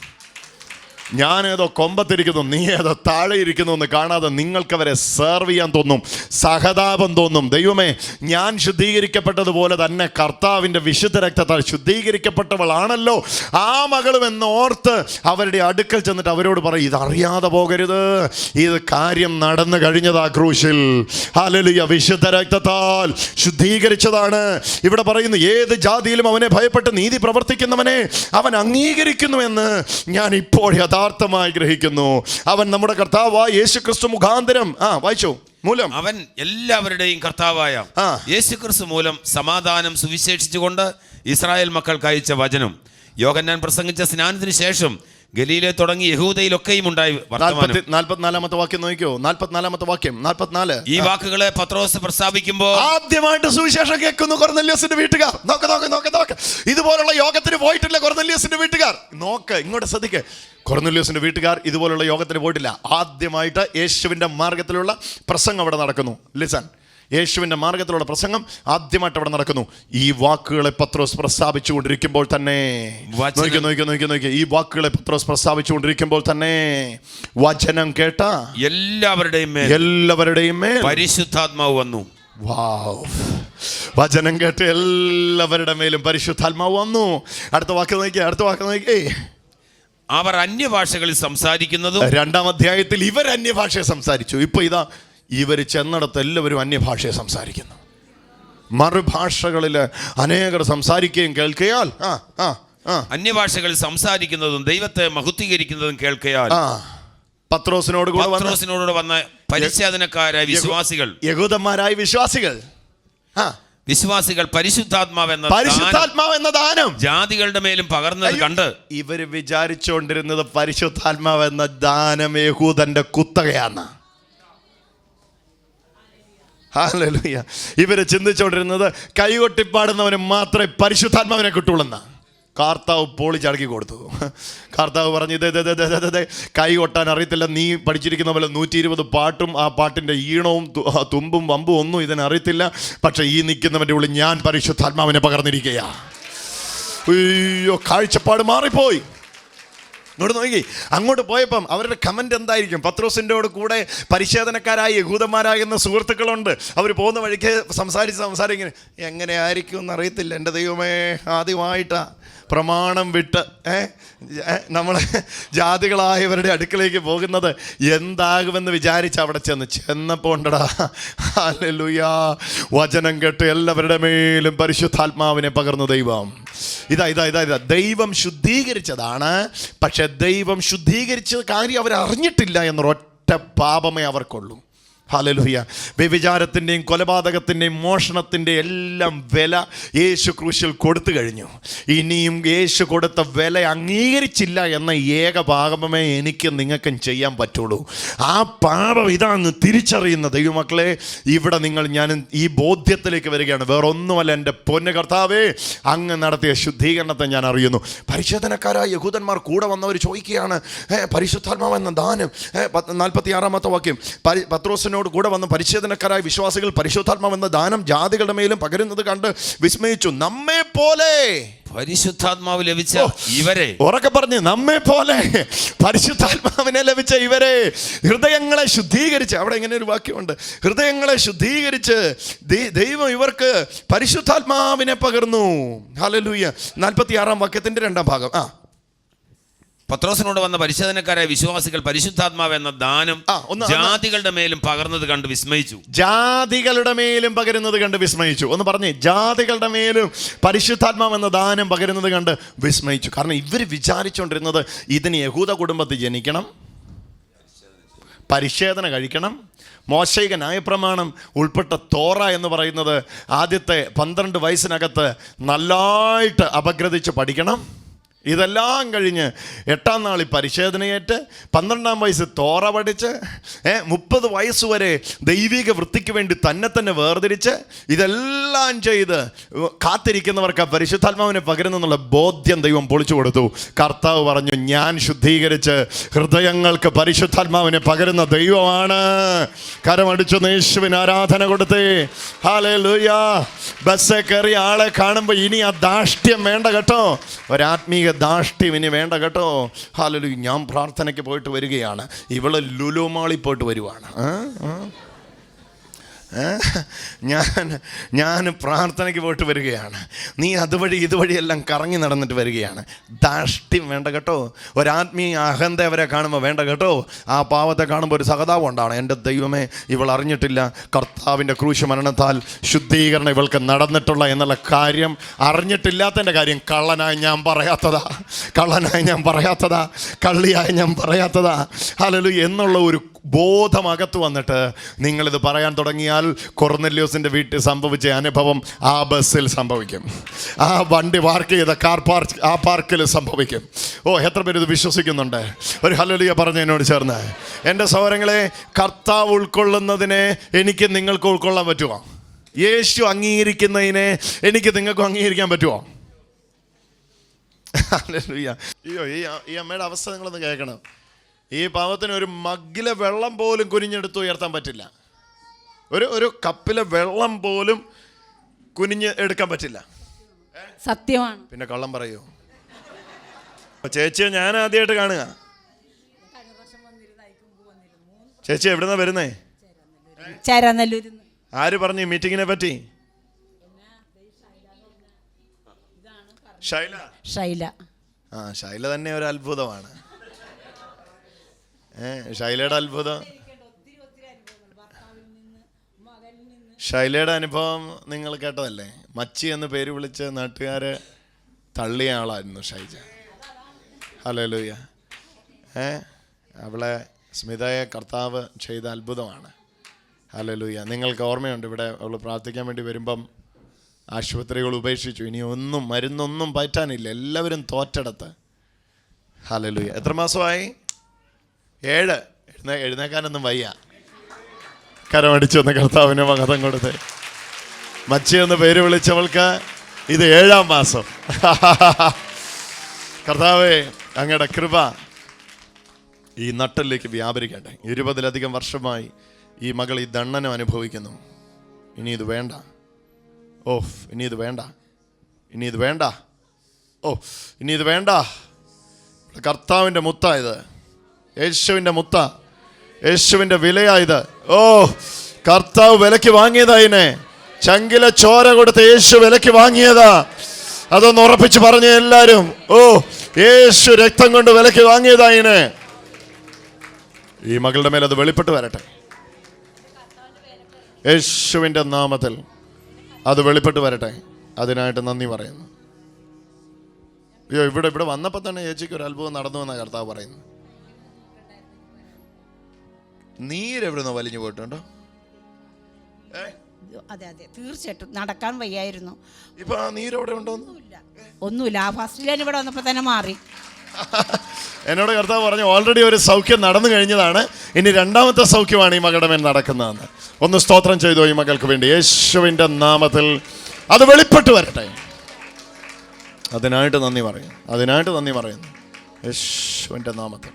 ഞാനേതോ കൊമ്പത്തിരിക്കുന്നു നീ ഏതോ താഴെ ഇരിക്കുന്നു എന്ന് കാണാതെ നിങ്ങൾക്കവരെ സെർവ് ചെയ്യാൻ തോന്നും സഹതാപം തോന്നും. ദൈവമേ ഞാൻ ശുദ്ധീകരിക്കപ്പെട്ടതുപോലെ തന്നെ കർത്താവിന്റെ വിശുദ്ധ രക്തത്താൽ ശുദ്ധീകരിക്കപ്പെട്ടവളാണല്ലോ. ആ മകളും എന്ന് ഓർത്ത് അവരുടെ അടുക്കൽ ചെന്നിട്ട് അവരോട് പറയും ഇതറിയാതെ പോകരുത്. ഇത് കാര്യം നടന്നു കഴിഞ്ഞതാ ക്രൂശിൽ. ഹാലലിയ വിശുദ്ധ രക്തത്താൽ ശുദ്ധീകരിച്ചതാണ്. ഇവിടെ പറയുന്നു ഏത് ജാതിയിലും അവനെ ഭയപ്പെട്ട് നീതി പ്രവർത്തിക്കുന്നവനെ അവൻ അംഗീകരിക്കുന്നുവെന്ന് ഞാൻ ഇപ്പോൾ യഥാർത്ഥമായി ഗ്രഹിക്കുന്നു. അവൻ നമ്മുടെ കർത്താവായ യേശു ക്രിസ്തു മുഖാന്തരം ആ വായിച്ചു മൂലം. അവൻ എല്ലാവരുടെയും കർത്താവായ യേശു ക്രിസ്തു മൂലം സമാധാനം സുവിശേഷിച്ചുകൊണ്ട് ഇസ്രായേൽ മക്കൾക്ക് അയച്ച വചനം. യോഗന്നാൻ പ്രസംഗിച്ച സ്നാനത്തിന് ശേഷം ഗലീലെ തുടങ്ങി യഹൂദയിലൊക്കെയും ഉണ്ടായി നാൽപ്പത്തിനാലാമത്തെ വാക്യം നോക്കിയോ? നാൽപ്പത്തിനാലാമത്തെ വാക്യം നാൽപ്പത്തിനാല്. ഈ വാക്കുകളെ പത്രോസ് പ്രസ്താവിക്കുമ്പോൾ ആദ്യമായിട്ട് സുവിശേഷം കേൾക്കുന്നു കൊർന്നല്യോസിന്റെ വീട്ടുകാർ. നോക്ക് നോക്ക് നോക്ക് നോക്ക്. ഇതുപോലുള്ള യോഗത്തിന് പോയിട്ടില്ല കൊർന്നല്യോസിന്റെ വീട്ടുകാർ. നോക്ക് ഇങ്ങോട്ട് ശ്രദ്ധിക്ക്. കൊർന്നല്യോസിന്റെ വീട്ടുകാർ ഇതുപോലുള്ള യോഗത്തിന് പോയിട്ടില്ല. ആദ്യമായിട്ട് യേശുവിന്റെ മാർഗത്തിലുള്ള പ്രസംഗം അവിടെ നടക്കുന്നു. ലിസൺ യേശുവിന്റെ മാർഗത്തിലുള്ള പ്രസംഗം ആദ്യമായിട്ട് അവിടെ നടക്കുന്നു. ഈ വാക്കുകളെ പത്രോസ് പ്രസ്താവിച്ചുകൊണ്ടിരിക്കുമ്പോൾ തന്നെ. നോക്കി നോക്കി നോക്കി നോക്കി ഈ വാക്കുകളെ പത്രോസ് പ്രസ്താവിച്ചുകൊണ്ടിരിക്കുമ്പോൾ തന്നെ വചനം കേട്ട എല്ലാവരുടെയും മേൽ എല്ലാവരുടെയും മേൽ പരിശുദ്ധാത്മാവ് വന്നു. വാവ്. വചനം കേട്ട് എല്ലാവരുടെ മേലും പരിശുദ്ധാത്മാവ് വന്നു. അടുത്ത വാക്ക് നോക്കിയേ അടുത്ത വാക്ക് നോക്കിയേ അവർ അന്യഭാഷകളിൽ സംസാരിക്കുന്നതും രണ്ടാം അധ്യായത്തിൽ ഇവർ അന്യഭാഷയെ സംസാരിച്ചു. ഇപ്പൊ ഇതാ ഇവർ ചെന്നിടത്ത് എല്ലാവരും അന്യഭാഷയെ സംസാരിക്കുന്നു. മറുഭാഷകളിൽ അനേകർ സംസാരിക്കുകയും കേൾക്കയാൽ ആ ആ ആ. അന്യഭാഷകളിൽ സംസാരിക്കുന്നതും ദൈവത്തെ മഹുദ്ധീകരിക്കുന്നതും കേൾക്കയാൽ ആ. പത്രോസിനോട് കൂടെ വന്ന പത്രോസിനോട് വന്ന പരിശോധനക്കാരായ വിശ്വാസികൾ. യഹൂദന്മാരായ വിശ്വാസികൾ. ആ. വിശ്വാസികൾ പരിശുദ്ധാത്മാവെന്ന ദാനം പരിശുദ്ധാത്മാവ് എന്ന ദാനം. ജാതികളുടെ മേലും പകർന്നത് കണ്ട്. ഇവർ വിചാരിച്ചുകൊണ്ടിരുന്നത് പരിശുദ്ധാത്മാവ് എന്ന ദാനം യഹൂദന്റെ കുത്തകയാണ് ഹാലലുയ. ഇവർ ചിന്തിച്ചുകൊണ്ടിരുന്നത് കൈകൊട്ടിപ്പാടുന്നവന് മാത്രമേ പരിശുദ്ധാത്മാവിനെ കിട്ടുള്ളെന്ന. കാർത്താവ് പോളി ചടക്കി കൊടുത്തു. കാർത്താവ് പറഞ്ഞു "ദേ, ദേ, ദേ, ദേ, ദേ, ദേ, കൈ കൊട്ടാൻ അറിയത്തില്ല. നീ പഠിച്ചിരിക്കുന്ന പോലെ നൂറ്റി ഇരുപത് പാട്ടും ആ പാട്ടിന്റെ ഈണവും തുമ്പും വമ്പും ഒന്നും ഇതിനറിയത്തില്ല പക്ഷേ ഈ നിൽക്കുന്നവന്റെ ഉള്ളിൽ ഞാൻ പരിശുദ്ധാത്മാവിനെ പകർന്നിരിക്കുകയാ അയ്യോ കാഴ്ചപ്പാട് മാറിപ്പോയി. ഇങ്ങോട്ട് നോക്കി. അങ്ങോട്ട് പോയപ്പം അവരുടെ കമന്റ് എന്തായിരിക്കും? പത്രോസിന്റെ കൂടെ പരിശോധനക്കാരായ യഹൂദന്മാരാകുന്ന സുഹൃത്തുക്കളുണ്ട്. അവർ പോകുന്ന വഴിക്ക് സംസാരിച്ച് സംസാരിക്കുന്നത് എങ്ങനെ ആയിരിക്കും എന്ന് അറിയത്തില്ല എന്റെ ദൈവമേ ആദ്യമായിട്ടാ പ്രമാണം വിട്ട് നമ്മൾ ജാതികളായവരുടെ അടുക്കലേക്ക് പോകുന്നത് എന്താകുമെന്ന് വിചാരിച്ച് അവിടെ ചെന്ന് ഉണ്ടടാ. ഹല്ലേലൂയ. വചനം കേട്ട് എല്ലാവരുടെ മേലും പരിശുദ്ധാത്മാവിനെ പകർന്നു ദൈവം. ഇതാ ഇതാ ഇതാ ഇതാ. ദൈവം ശുദ്ധീകരിച്ചതാണ് പക്ഷെ ദൈവം ശുദ്ധീകരിച്ച കാര്യം അവരറിഞ്ഞിട്ടില്ല എന്നൊരൊറ്റ പാപമേ അവർക്കുള്ളൂ. ഹാലലുഹിയ വ്യഭിചാരത്തിന്റെയും കൊലപാതകത്തിന്റെയും മോഷണത്തിന്റെ എല്ലാം വില യേശു ക്രൂശിൽ കൊടുത്തു കഴിഞ്ഞു. ഇനിയും യേശു കൊടുത്ത വില അംഗീകരിച്ചില്ല എന്ന ഏക പാപമേ എനിക്ക് നിങ്ങൾക്കും ചെയ്യാൻ പറ്റുള്ളൂ. ആ പാപം ഇതാണെന്ന് തിരിച്ചറിയുന്ന ദൈവമക്കളെ ഇവിടെ നിങ്ങൾ ഞാൻ ഈ ബോധ്യത്തിലേക്ക് വരികയാണ്. വേറൊന്നുമല്ല എന്റെ പൊന്ന കർത്താവേ അങ്ങ് നടത്തിയ ശുദ്ധീകരണത്തെ ഞാൻ അറിയുന്നു. പരിശോധനക്കാരായ യഹൂദന്മാർ കൂടെ വന്നവർ ചോദിക്കുകയാണ് ഏ പരിശുദ്ധാത്മാവ് എന്ന ദാനം നാൽപ്പത്തി ആറാമത്തെ വാക്യം. പരി- പത്രോസിനോട് കൂടെ വന്ന് പരിശോധനക്കാരായ വിശ്വാസികൾ പരിശുദ്ധാത്മാവെന്ന ദാനം ജാതികളുടെ മേലും പകരുന്നത് കണ്ട് വിസ്മയിച്ചു. നമ്മെ പോലെ പരിശുദ്ധാത്മാവ് ലഭിച്ച ഇവരെ. ഉറക്കെ പറഞ്ഞു നമ്മെ പോലെ പരിശുദ്ധാത്മാവിനെ ലഭിച്ച ഇവരെ. ഹൃദയങ്ങളെ ശുദ്ധീകരിച്ച് അവിടെ ഇങ്ങനെ ഒരു വാക്യമുണ്ട്. ഹൃദയങ്ങളെ ശുദ്ധീകരിച്ച് ദൈവം ഇവർക്ക് പരിശുദ്ധാത്മാവിനെ പകർന്നു. ഹലലൂയ നാൽപ്പത്തി ആറാം വാക്യത്തിന്റെ രണ്ടാം ഭാഗം. ആ. പത്രോസിനോട് വന്ന പരിശോധനക്കാരായ വിശ്വാസികൾ പരിശുദ്ധാത്മാവ് എന്ന ദാനം ജാതികളുടെ മേലും പകർന്നത് കണ്ട് വിസ്മയിച്ചു. ജാതികളുടെ മേലും പകരുന്നത് കണ്ട് വിസ്മയിച്ചു. ഒന്ന് പറഞ്ഞേ ജാതികളുടെ മേലും പരിശുദ്ധാത്മാവ് എന്ന ദാനം പകരുന്നത് കണ്ട് വിസ്മയിച്ചു. കാരണം ഇവർ വിചാരിച്ചുകൊണ്ടിരുന്നത് ഇതിന് യഹൂദ കുടുംബത്തിൽ ജനിക്കണം പരിശോധന കഴിക്കണം മോശയിക ന്യായപ്രമാണം ഉൾപ്പെട്ട തോറ എന്ന് പറയുന്നത് ആദ്യത്തെ പന്ത്രണ്ട് വയസ്സിനകത്ത് നല്ലതായിട്ട് അപഗ്രഥിച്ച് പഠിക്കണം. ഇതെല്ലാം കഴിഞ്ഞ് എട്ടാം നാളിൽ പരിശോധനയേറ്റ് പന്ത്രണ്ടാം വയസ്സ് തോറ പഠിച്ച് ഏ മുപ്പത് വയസ്സ് വരെ ദൈവിക വൃത്തിക്ക് വേണ്ടി തന്നെ തന്നെ വേർതിരിച്ച് ഇതെല്ലാം ചെയ്ത് കാത്തിരിക്കുന്നവർക്ക് ആ പരിശുദ്ധാത്മാവിനെ പകരുന്നെന്നുള്ള ബോധ്യം ദൈവം പൊളിച്ചു കൊടുത്തു. കർത്താവ് പറഞ്ഞു ഞാൻ ശുദ്ധീകരിച്ച് ഹൃദയങ്ങൾക്ക് പരിശുദ്ധാത്മാവിനെ പകരുന്ന ദൈവമാണ്. കരമടിച്ചു യേശുവിന് ആരാധന കൊടുത്തേ. ഹാലേ ലൂയ ബസ്സേ കയറി ആളെ കാണുമ്പോൾ ഇനി ആ ദാഷ്ട്യം വേണ്ട കേട്ടോ. ഒരാത്മീക ധാഷ്ട്യം ഇനി വേണ്ട കേട്ടോ. ഹാലലു ഞാൻ പ്രാർത്ഥനയ്ക്ക് പോയിട്ട് വരികയാണ്. ഇവളെ ലുലുമാളി പോയിട്ട് വരുവാണ്? ഞാൻ ഞാൻ പ്രാർത്ഥനയ്ക്ക് പോയിട്ട് വരികയാണ്. നീ അതുവഴി ഇതുവഴി എല്ലാം കറങ്ങി നടന്നിട്ട് വരികയാണ്. ദാഷ്ട്യം വേണ്ട കേട്ടോ. ഒരാത്മീയ അഹന്ത അവരെ കാണുമ്പോൾ വേണ്ട കേട്ടോ. ആ പാവത്തെ കാണുമ്പോൾ ഒരു സഹതാപം ഉണ്ടാണ് എന്റെ ദൈവമേ ഇവൾ അറിഞ്ഞിട്ടില്ല. കർത്താവിന്റെ ക്രൂശ മരണത്താൽ ശുദ്ധീകരണം ഇവൾക്ക് നടന്നിട്ടുള്ള എന്നുള്ള കാര്യം അറിഞ്ഞിട്ടില്ലാത്തതിന്റെ കാര്യം കള്ളനായി ഞാൻ പറയാത്തതാ. കള്ളനായി ഞാൻ പറയാത്തതാ. കള്ളിയായി ഞാൻ പറയാത്തതാ. ഹലലു എന്നുള്ള ഒരു ബോധം അകത്ത് വന്നിട്ട് നിങ്ങളിത് പറയാൻ തുടങ്ങിയാൽ കൊർനെല്യോസിന്റെ വീട്ടിൽ സംഭവിച്ച അനുഭവം ആ ബസ്സിൽ സംഭവിക്കും. ആ വണ്ടി പാർക്ക് ചെയ്ത കാർ പാർക്ക് ആ പാർക്കിൽ സംഭവിക്കും. ഓ എത്ര പേര് ഇത് വിശ്വസിക്കുന്നുണ്ട്? ഒരു ഹലലിയ പറഞ്ഞ എന്നോട് ചേർന്ന്. എന്റെ സൗരങ്ങളെ കർത്താവ് ഉൾക്കൊള്ളുന്നതിനെ എനിക്ക് നിങ്ങൾക്ക് ഉൾക്കൊള്ളാൻ പറ്റുമോ യേശു അംഗീകരിക്കുന്നതിനെ എനിക്ക് നിങ്ങൾക്കും അംഗീകരിക്കാൻ പറ്റുമോ. അയ്യോ ഈ അമ്മയുടെ അവസ്ഥ നിങ്ങളൊന്ന് കേൾക്കണം. ഈ പാവത്തിന് ഒരു മഗ്ഗിലെ വെള്ളം പോലും കുനിഞ്ഞെടുത്ത് ഉയർത്താൻ പറ്റില്ല. ഒരു ഒരു കപ്പിലെ വെള്ളം പോലും കുനിഞ്ഞ് എടുക്കാൻ പറ്റില്ല. സത്യമാണ്. പിന്നെ കള്ളം പറയൂ. ചേച്ചിയെ ഞാൻ ആദ്യമായിട്ട് കാണുക. ചേച്ചി എവിടുന്നാ വരുന്നേ? ആര് പറഞ്ഞു മീറ്റിങ്ങിനെ പറ്റി? ഷൈല ഷൈല ആ ഷൈല തന്നെ ഒരു അത്ഭുതമാണ്. ശൈലയുടെ അത്ഭുതം. ശൈലയുടെ അനുഭവം നിങ്ങൾ കേട്ടതല്ലേ? മച്ചി എന്ന് പേര് വിളിച്ച് നാട്ടുകാരെ തള്ളിയ ആളായിരുന്നു ഷൈജ. ഹലോ ലൂയ ഏ അവളെ സ്മിതയെ കർത്താവ് ചെയ്ത അത്ഭുതമാണ്. ഹലോ ലൂയ നിങ്ങൾക്ക് ഓർമ്മയുണ്ട് ഇവിടെ അവൾ പ്രാർത്ഥിക്കാൻ വേണ്ടി വരുമ്പം ആശുപത്രികൾ ഉപേക്ഷിച്ചു. ഇനി ഒന്നും മരുന്നൊന്നും പറ്റാനില്ല. എല്ലാവരും തോറ്റെടുത്ത്. ഹലലുയ എത്ര മാസമായി? ഏഴ്. എഴുന്നേ എഴുന്നേക്കാനൊന്നും വയ്യ. കരമടിച്ചു വന്ന കർത്താവിന് മകതം കൊടുത്ത്. മച്ചിയെന്ന് പേര് വിളിച്ചവൾക്ക് ഇത് ഏഴാം മാസം. കർത്താവേ അങ്ങയുടെ കൃപ ഈ നട്ടലിലേക്ക് വ്യാപരിക്കട്ടെ. ഇരുപതിലധികം വർഷമായി ഈ മകൾ ഈ ദണ്ണനം അനുഭവിക്കുന്നു. ഇനി ഇത് വേണ്ട. ഓഫ് ഇനി ഇത് വേണ്ട. ഇനി ഇത് വേണ്ട. ഓ ഇനി ഇത് വേണ്ട. കർത്താവിന്റെ മുത്തായത്. യേശുവിന്റെ മുത്ത യേശുവിന്റെ വിലയായത്. ഓ കർത്താവ് വിലക്ക് വാങ്ങിയതായിനെ ചങ്കിലെ ചോര കൊടുത്ത് യേശു വിലക്ക് വാങ്ങിയതാ. അതൊന്ന് ഉറപ്പിച്ച് പറഞ്ഞ എല്ലാവരും ഓ യേശു രക്തം കൊണ്ട് വിലക്ക് വാങ്ങിയതായിനെ ഈ മകളുടെ മേൽ അത് വെളിപ്പെട്ട് വരട്ടെ. യേശുവിന്റെ നാമത്തിൽ അത് വെളിപ്പെട്ട് വരട്ടെ. അതിനായിട്ട് നന്ദി പറയുന്നു. അയ്യോ ഇവിടെ ഇവിടെ വന്നപ്പോൾ തന്നെ ചേച്ചിക്ക് ഒരു അത്ഭുതം നടന്നു എന്നാണ് കർത്താവ് പറയുന്നു നീരെവിടുന്ന് വലിഞ്ഞു പോയിട്ടുണ്ടോ? അതെ അതെ. തീർച്ചയായിട്ടും നടക്കാൻ വയ്യായിരുന്നു. ഇപ്പൊ ആ നീരെവിടെ ഉണ്ടോന്ന് ഒന്നുമില്ല. ഒന്നുമില്ല. ആ ഫസ്റ്റ് ലൈൻ ഇവിടെ വന്നപ്പോ തന്നെ മാറി. എന്നോട് കർത്താവ് പറഞ്ഞു ഓൾറെഡി ഒരു സൗഖ്യം നടന്നു കഴിഞ്ഞതാണ്. ഇനി രണ്ടാമത്തെ സൗഖ്യമാണ് ഈ മകളുടെ മേൽ നടക്കുന്നതെന്ന്. ഒന്ന് സ്തോത്രം ചെയ്തു ഈ മകൾക്ക് വേണ്ടി. യേശുവിന്റെ നാമത്തിൽ അത് വെളിപ്പെട്ട് വരട്ടെ. അതിനായിട്ട് നന്ദി പറയുന്നു. അതിനായിട്ട് നന്ദി പറയുന്നു. യേശുവിന്റെ നാമത്തിൽ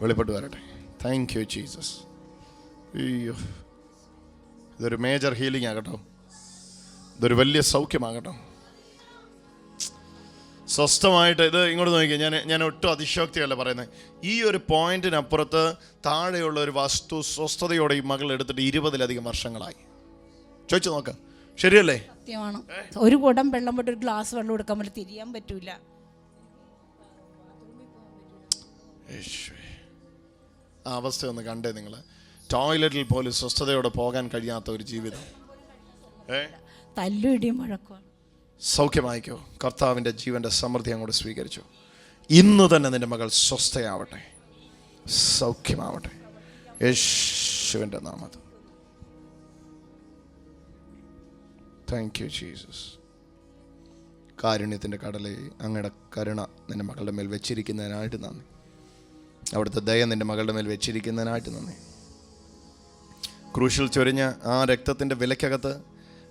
വെളിപ്പെട്ട് വരട്ടെ. താങ്ക് യു ജീസസ് അയ്യോ. ഇതൊരു മേജർ ഹീലിംഗ് ആകട്ടോ. ഇതൊരു വലിയ സൗഖ്യമാകട്ടോ. സ്വസ്ഥമായിട്ട് ഇത് ഇങ്ങോട്ട് നോക്കിയാൽ ഞാൻ ഞാൻ ഒട്ടും അതിശോക്തിയല്ല പറയുന്നത് ഈ ഒരു പോയിന്റിനപ്പുറത്ത് താഴെയുള്ള ഒരു വസ്തു സ്വസ്ഥതയോടെ ഈ മകൾ എടുത്തിട്ട് ഇരുപതിലധികം വർഷങ്ങളായി. ചോദിച്ചു നോക്കാം. ശരിയല്ലേ? സത്യമാണ്. ഒരു കുടം വെള്ളം പോയിട്ട് ഒരു ഗ്ലാസ് വെള്ളം എടുക്കാൻ പറ്റും തിരിയാൻ പറ്റൂല. ആ അവസ്ഥ ഒന്ന് കണ്ടേ നിങ്ങൾ ടോയ്ലറ്റിൽ പോലും സ്വസ്ഥതയോടെ പോകാൻ കഴിയാത്ത ഒരു ജീവിതം. സൗഖ്യമായിക്കോ? കർത്താവിന്റെ ജീവന്റെ സമൃദ്ധി അങ്ങോട്ട് സ്വീകരിച്ചു. ഇന്ന് തന്നെ നിന്റെ മകൾ സ്വസ്ഥയാവട്ടെ. സൗഖ്യമാവട്ടെ. യേശുവിന്റെ നാമത്തിൽ. താങ്ക് യു ജീസസ് കാരുണ്യത്തിന്റെ കടലെ അങ്ങയുടെ കരുണ നിന്റെ മകളുടെ മേൽ വെച്ചിരിക്കുന്നതിനായിട്ട് നന്ദി. അവിടുത്തെ ദയ നിന്റെ മകളുടെ മേൽ വെച്ചിരിക്കുന്നതിനായിട്ട് നന്ദി. ക്രൂശിൽ ചൊരിഞ്ഞ ആ രക്തത്തിന്റെ വിലക്കകത്ത്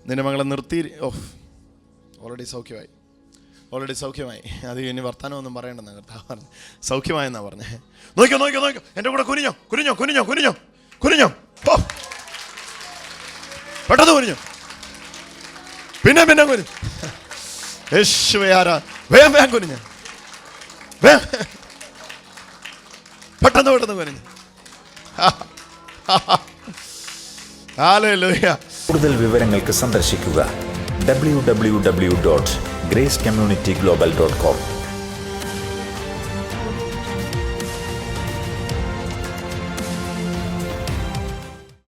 നിന്റെ മകളെ നിർത്തി. ഓഫ് ഓൾറെഡി സൗഖ്യമായി. ഓൾറെഡി സൗഖ്യമായി. അത് ഇനി വർത്തമാനമൊന്നും പറയണ്ടെന്ന് കർത്താവ് പറഞ്ഞു. സൗഖ്യമായെന്നാ പറഞ്ഞേ. നോക്കിയോ നോക്കിയോ നോക്കിയോ. എന്റെ കൂടെ കുനിഞ്ഞോ കുനിഞ്ഞോ കുനിഞ്ഞോ കുനിഞ്ഞോ കുനിഞ്ഞോ. പെട്ടെന്ന് കുനിഞ്ഞോ. പിന്നെ പിന്നെ ആരാ? വേഗം വേഗം കുനിഞ്ഞു. പെട്ടെന്ന് പെട്ടെന്ന് കുനിഞ്ഞ്. കൂടുതൽ വിവരങ്ങൾക്ക് സന്ദർശിക്കുക W W W dot grace community global dot com